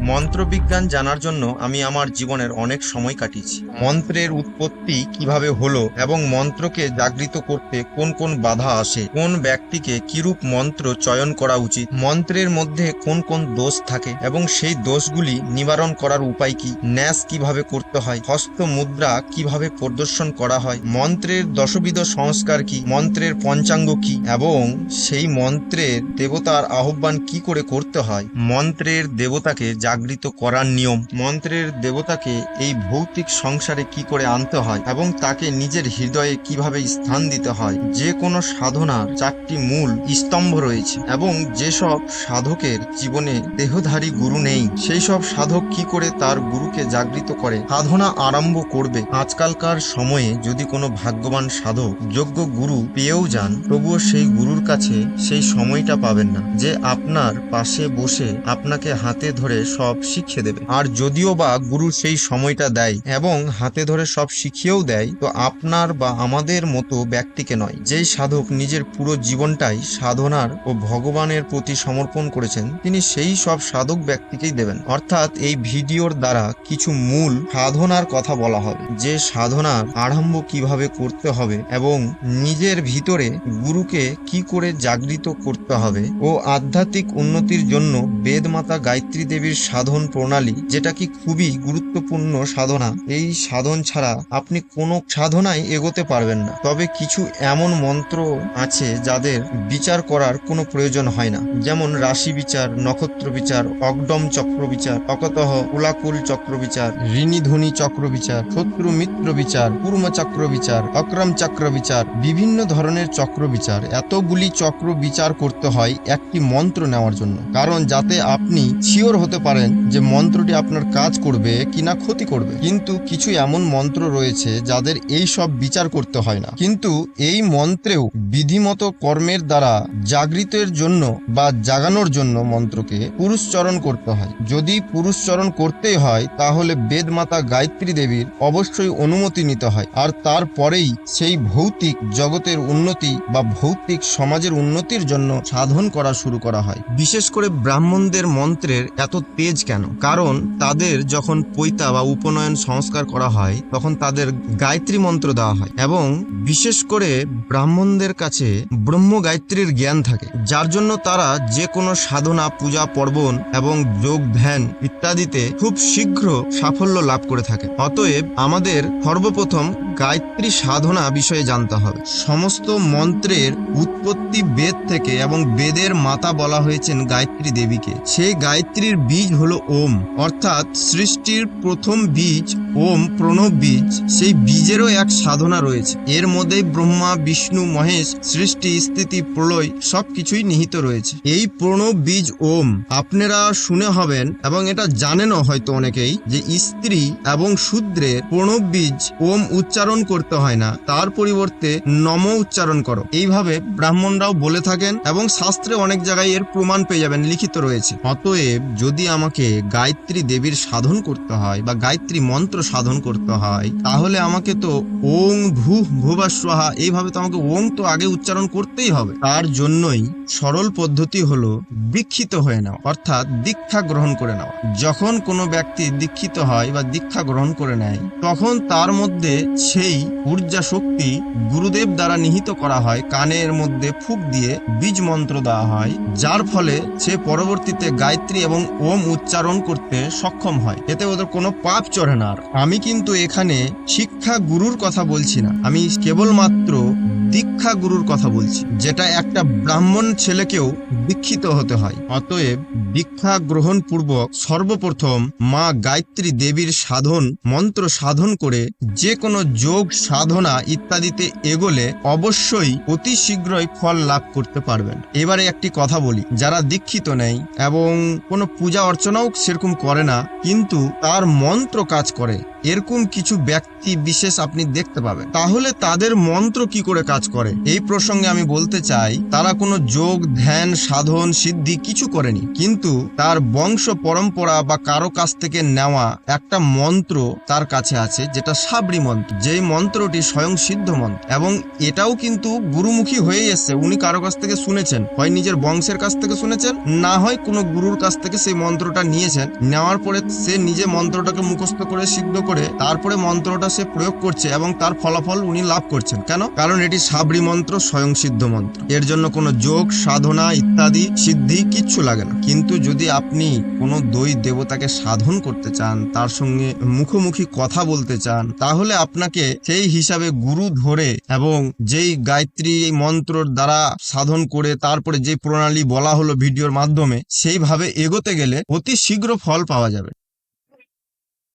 মন্ত্রবিজ্ঞান জানার জন্য আমি আমার জীবনের অনেক সময় কাটিয়েছি। মন্ত্রের উৎপত্তি কীভাবে হলো এবং মন্ত্রকে জাগৃত করতে কোন কোন বাধা আসে, কোন ব্যক্তিকে কিরূপ মন্ত্র চয়ন করা উচিত, মন্ত্রের মধ্যে কোন কোন দোষ থাকে এবং সেই দোষগুলি নিবারণ করার উপায় কি, ন্যাস কীভাবে করতে হয়, হস্ত মুদ্রা কীভাবে প্রদর্শন করা হয়, মন্ত্রের দশবিধ সংস্কার কি, মন্ত্রের পঞ্চাঙ্গ কি এবং সেই মন্ত্রের দেবতার আহ্বান কি করে করতে হয়, মন্ত্রের দেবতাকে জাগৃত করার নিয়ম। মন্ত্রের দেবতাকে এই ভৌতিক সংসারে কি করে আনতে হয় এবং তাকে নিজের হৃদয়ে কীভাবে স্থান দিতে হয়, যে কোনো সাধনার চারটি মূল স্তম্ভ রয়েছে এবং যেসব সাধকের জীবনে দেহধারী গুরু নেই সেই সব সাধক কি করে তার গুরুকে জাগৃত করে? সাধনা আরম্ভ করবে আজকালকার সময়ে যদি কোনো ভাগ্যবান সাধক যোগ্য গুরু পেয়েও যান, তবুও সেই গুরুর কাছে সেই সময়টা পাবেন না, যে আপনার পাশে বসে আপনাকে হাতে ধরে সব শিখিয়ে দেবে। আর যদিও বা গুরু সেই সময়টা দেয় এবং হাতে ধরে সব শিখিয়েও দেয়, তো আপনার বা আমাদের মতো ব্যক্তিকে নয়। যেই সাধক নিজের পুরো জীবনটাই সাধনার ও ভগবানের প্রতি সমর্পণ করেছেন, তিনি সেই সব সাধক ব্যক্তিকেই দেবেন। অর্থাৎ এই ভিডিওর দ্বারা কিছু মূল সাধনার কথা বলা হবে। যে সাধনার আরম্ভ কীভাবে করতে হবে এবং নিজের ভিতরে গুরুকে কি করে জাগৃত করতে হবে ও আধ্যাত্মিক উন্নতির জন্য বেদমাতা গায়ত্রী দেবীর সাধন প্রণালী, যেটা কি খুবই গুরুত্বপূর্ণ সাধনা, এই সাধন ছাড়া আপনি কোনো সাধনায় এগোতে পারবেন না। তবে কিছু এমন মন্ত্র আছে যাদের বিচার করার কোনো প্রয়োজন হয় না। যেমন রাশি বিচার, নক্ষত্র বিচার, অগডম চক্র বিচার, অকতহ উলাকুল চক্র বিচার ঋণীধ্বনি চক্র বিচার, শত্রু মিত্র বিচার, কুর্ম চক্র বিচার, অক্রম চক্র বিচার, বিভিন্ন ধরনের চক্র বিচার। এতগুলি চক্র বিচার করতে হয় একটি মন্ত্র নেওয়ার জন্য। কারণ যাতে আপনি শিওর হতে পারেন যে মন্ত্রটি আপনার কাজ করবে কিনা ক্ষতি করবে। কিন্তু কিছু এমন মন্ত্র রয়েছে যাদের এই সব বিচার করতে হয় না। কিন্তু এই মন্ত্রেও বিধিমত কর্মের দ্বারা জাগৃতের জন্য বা জাগানোর জন্য মন্ত্রকে পুরুষচরণ করতে হয়। যদি পুরুষচরণ করতেই হয়, তাহলে বেদমাতা গায়ত্রী দেবীর অবশ্যই অনুমতি নিতে হয়। আর তারপরেই সেই ভৌতিক জগতের উন্নতি বা ভৌতিক সমাজের উন্নতির জন্য সাধন করা শুরু করা হয়। বিশেষ করে ব্রাহ্মণদের মন্ত্রের এত তেজ কেন? কারণ তাদের যখন পৈতা বা উপনয়ন সংস্কার করা হয়, তখন তাদের গায়ত্রী মন্ত্র দেওয়া হয় এবং বিশেষ করে ব্রাহ্মণদের কাছে ব্রহ্ম গায়ত্রীর জ্ঞান থাকে, যার জন্য তারা যে কোনো সাধনা, পূজা, পর্বণ এবং যোগ, ধ্যান ইত্যাদিতে খুব শীঘ্র সাফল্য লাভ করে থাকে। অতএব আমাদের সর্বপ্রথম গায়ত্রী সাধনা বিষয়ে জানতে হবে। সমস্ত মন্ত্রের উৎপত্তি বেদ থেকে এবং বেদের মাতা বলা হয়েছেন গায়ত্রী দেবীকে। সেই গায়ত্রীর বীজ হলো ওম অর্থাৎ সৃষ্টির প্রথম বীজ ওম প্রণব বীজ, সেই বীজেরও এক সাধনা রয়েছে। এর মধ্যেই ব্রহ্মা, বিষ্ণু, মহেশ, সৃষ্টি, স্থিতি, প্রলয় সবকিছুই নিহিত রয়েছে। এই প্রণব বীজ ওম। আপনারা শুনে হবেন এবং এটা জানেনও হয়তো অনেকেই যে স্ত্রী এবং শূদ্রের প্রণব বীজ ওম উচ্চারণ করতে হয় না, তার পরিবর্তে নম উচ্চারণ করো। এইভাবে ব্রাহ্মণরাও বলে থাকেন এবং শাস্ত্রে অনেক জায়গায় এর প্রমাণ পেয়ে যাবেন, লিখিত রয়েছে। অতএব যদি আমাকে গায়ত্রী দেবীর সাধন করতে হয় বা গায়ত্রী মন্ত্র সাধন করতে হয়, তাহলে আমাকে তো ওং ভূ ভুবা স্বাহা এইভাবে তো আমাকে ওং তো আগে উচ্চারণ করতেই হবে। তার জন্যই সরল পদ্ধতি হলো দীক্ষিত হয়ে নেওয়া, অর্থাৎ দীক্ষা গ্রহণ করে নেওয়া। যখন কোনো ব্যক্তি দীক্ষিত হয় বা দীক্ষা গ্রহণ করে নেয়, তখন তার মধ্যে সেই ঊর্জা শক্তি গুরুদেব দ্বারা নিহিত করা হয়, কানের মধ্যে ফুক দিয়ে বীজ মন্ত্র দেওয়া হয়, যার ফলে সে পরবর্তীতে গায়ত্রী এবং ওম উচ্চারণ করতে সক্ষম হয়। এতে ওদের কোনো পাপ চড়ে না আর। আমি কিন্তু এখানে শিক্ষা গুরুর কথা বলছি না। আমি কেবলমাত্র দীক্ষা গুরুর কথা বলছি, যেটা একটা ব্রাহ্মণ ছেলেকেও দীক্ষিত হতে হয়। অতএব দীক্ষা গ্রহণ পূর্বক সর্বপ্রথম মা গায়ত্রী দেবীর সাধন, মন্ত্র সাধন করে যে কোনো যোগ, সাধনা ইত্যাদিতে এগোলে অবশ্যই অতি শীঘ্রই ফল লাভ করতে পারবেন। এবারে একটি কথা বলি, যারা দীক্ষিত নেই এবং কোনো পূজা অর্চনাও সেরকম করে না, কিন্তু তার মন্ত্র কাজ করে। এরকম কিছু ব্যক্তি বিশেষ আপনি দেখতে পাবেন। তাহলে তাদের মন্ত্র কি করে কাজ করে? এই প্রসঙ্গে আমি বলতে চাই, তারা কোনো যোগ, ধ্যান, সাধন, সিদ্ধি কিছু করেনি। কিন্তু তার বংশ পরম্পরা বা কারও কাছ থেকে নেওয়া একটা মন্ত্র তার কাছে আছে, যেটা সাবরি মন্ত্র। যেই মন্ত্রটি স্বয়ং সিদ্ধ মন্ত্র। এবং এটাও কিন্তু গুরুমুখী হয়ে এসছে। উনি কারও কাছ থেকে শুনেছেন? হয় নিজের বংশের কাছ থেকে শুনেছেন? না হয় কোনো গুরুর কাছ থেকে সেই মন্ত্রটা নিয়েছেন। নেওয়ার পরে সে নিজে মন্ত্রটাকে মুখস্থ করে সিদ্ধ করে তারপরে মন্ত্রটা সে প্রয়োগ করছে এবং তার ফলাফল উনি লাভ করছেন। কেন? কারণ এটি সাবরি মন্ত্র স্বয়ং সিদ্ধ মন্ত্র। এর জন্য কোনো যোগ, সাধনা ইত্যাদি, সিদ্ধি কিচ্ছু লাগে না। কিন্তু যদি আপনি কোনো দই দেবতাকে সাধন করতে চান, তার সঙ্গে মুখোমুখি কথা বলতে চান, তাহলে আপনাকে সেই হিসাবে গুরু ধরে এবং যেই গায়ত্রী মন্ত্রর দ্বারা সাধন করে তারপরে যে প্রণালী বলা হলো ভিডিওর মাধ্যমে, সেইভাবে এগোতে গেলে অতি শীঘ্র ফল পাওয়া যাবে।